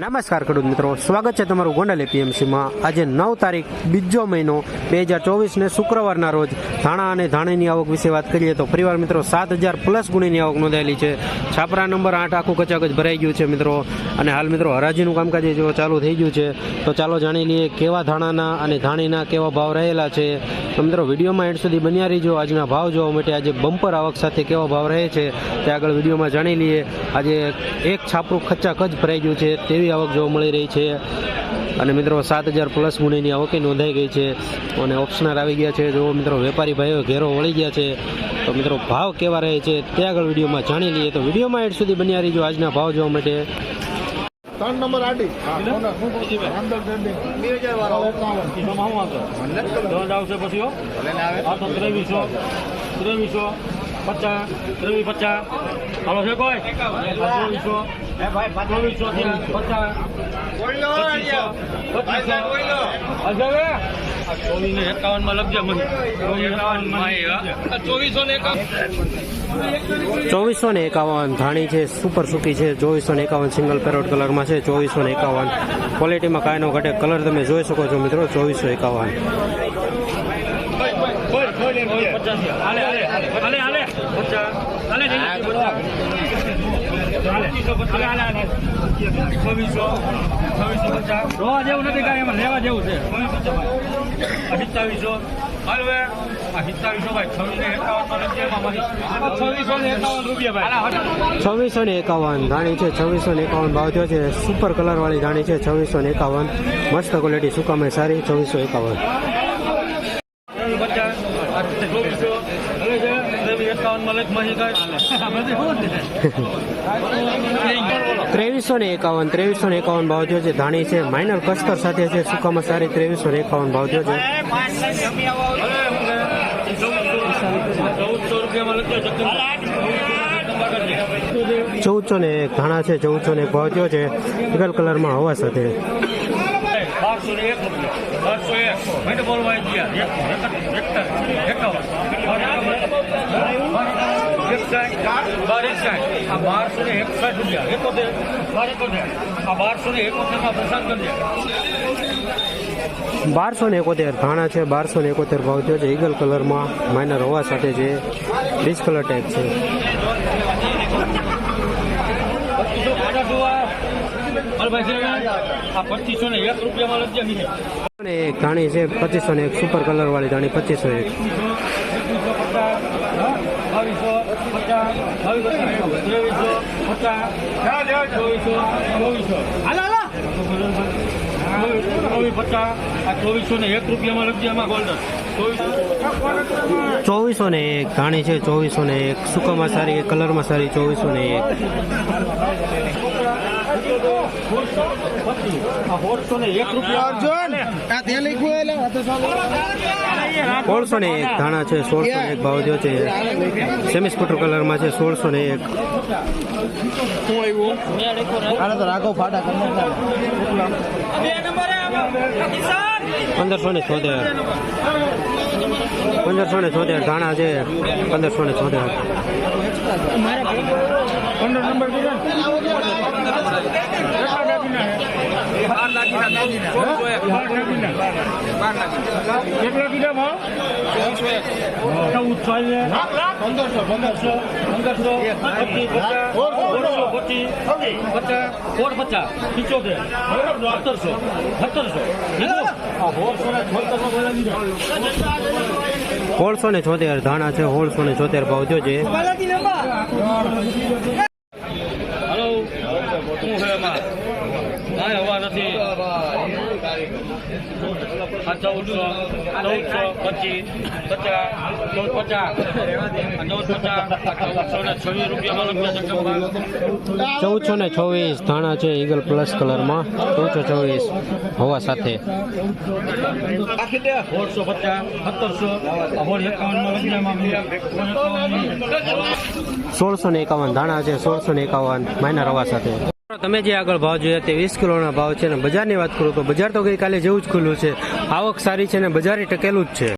નમસ્કાર ખેડૂત મિત્રો. સ્વાગત છે તમારું ગોંડલ એપીએમસીમાં આજે નવ તારીખ, બીજો મહિનો, બે હજાર ચોવીસને શુક્રવારના રોજ ધાણા અને ધાણીની આવક વિશે વાત કરીએ તો પરિવાર મિત્રો, સાત હજાર પ્લસ ગુણીની આવક નોંધાયેલી છે. છાપરા નંબર આઠ આખું કચાકચ ભરાઈ ગયું છે મિત્રો. અને હાલ મિત્રો, હરાજીનું કામકાજ જો ચાલુ થઈ ગયું છે, તો ચાલો જાણી લઈએ કેવા ધાણાના અને ધાણીના કેવા ભાવ રહેલા છે. તો મિત્રો, વિડીયોમાં એન્ડ સુધી બન્યા રહીજો. આજના ભાવ જોવા માટે આજે બમ્પર આવક સાથે કેવા ભાવ રહે છે તે આગળ વિડીયોમાં જાણી લઈએ. આજે એક છાપરું ખચ્ચાખચ ભરાઈ ગયું છે, તેવી આવક જોવા મળી રહી છે. અને મિત્રો સાત હજાર પ્લસ મૂડીની આવકે નોંધાઈ ગઈ છે. અને ઓપ્શનર આવી ગયા છે. જો મિત્રો વેપારી ભાઈઓ ઘેરો વળી ગયા છે તો મિત્રો ભાવ કેવા રહે છે તે આગળ વિડીયોમાં જાણી લઈએ. તો વિડીયોમાં એડ સુધી બન્યા રહીજો આજના ભાવ જોવા માટે. ત્રણ નંબર આડી. બે હજાર વાળો. દોઢ આવશે પછી હો. આ તો ત્રેવીસો. ત્રેવીસો. પચાસ, ત્રેવીસ, પચાસ. હાલો, છે કોઈ? ચોવીસો ચોવીસો પચાસ, ચોવીસ ને એકાવન. માં લખજે મને ચોવીસ ને એકાવન ચોવીસો ને એકાવન ધાણી છે સુપર સુકી છે, ચોવીસો ને એકાવન સિંગલ પેરોટ કલરમાં છે, ચોવીસો ને એકાવન. ક્વોલિટીમાં કાયનો ઘટે. કલર તમે જોઈ શકો છો મિત્રો, ચોવીસો એકાવન પચાસ હાલે હાલે હાલે હાલે પચાસ હાલે પચીસો પચાસ હાલે હાલે છવ્વીસો છવ્વીસો ભાઈ છવ્વીસો ને એકાવન ધાણી છે, છવ્વીસો ને એકાવન ભાવ થયો છે. સુપર કલર વાળી ધાણી છે, છવ્વીસો ને એકાવન. મસ્ત ક્વોલિટી સુકામે સારી, છવ્વીસો એકાવન પચાસ આ ચોવીસો હવે છે ત્રેવીસ ને એકાવન, ત્રેવીસો ને એકાવન ભાવ થયો છે ધાણી છે. માઇનર કસ્તર સાથે છે સુકામાં સારી ત્રેવીસો ને એકાવન ભાવ થયો છે ચૌદસો ને એક ધાણા છે, ચૌદસો ને એક ભાવ થયો છે ઈગલ કલરમાં હવા સાથે. બારસો ને એક રૂપિયા. બારસો એક. મિનિટ બોલવા ગયા. આ બારસો ને એકોતેર ધાણા છે, બારસો ને એકોતેર ભાવ થયો છે. ઈગલ કલરમાં માઇનર હોવા સાથે છે ડિસ્કલર કલર ટાઈપ છે પચીસો પચાસ જોવા અરે ભાઈ છે આ પચીસો ને એક ધાણી છે પચીસો ને એક સુપર કલર વાળી ધાણી પચીસો એક ચોવીસો. ને એક ધાણી છે ચોવીસો. ને એક સુકામાં સારી કલરમાં સારી ચોવીસો ને એક. આ સોળસો ને એક ધાણા છે સોળસો ને એક ભાવ જો છે. સેમી સ્કૂટર કલરમાં છે સોળસો ને એક. પંદરસો ને છોતેર. પંદરસો ને છોતેર ધાણા છે પંદરસો ને છોતેર. પંદર નંબર? સત્તરસો સત્તરસો સોળસો ને છોતેર ધાણા છે સોળસો ને છોતેર ભાવ થયો કાંઈ હવા નથી. ચૌદસો ચૌદસો પચીસ પચાસ ચૌદ પચાસ ચૌદ પચાસ ચૌદસો ને છવ્વીસ ચૌદસો ને ધાણા છે ઈગલ પ્લસ કલરમાં. ચૌદસો છવ્વીસ હવા સાથે. સોળસો પચાસ સત્તરસો સોળસો ને એકાવન ધાણા છે સોળસો ને એકાવન માઇનર હવા સાથે. તમે જે આગળ ભાવ જોયા તે વીસ કિલોના ભાવ છે અને બજારની વાત કરું તો બજાર તો ગઈકાલે જેવું જ ખુલ્લું છે. આવક સારી છે ને બજારે ટકેલું જ છે.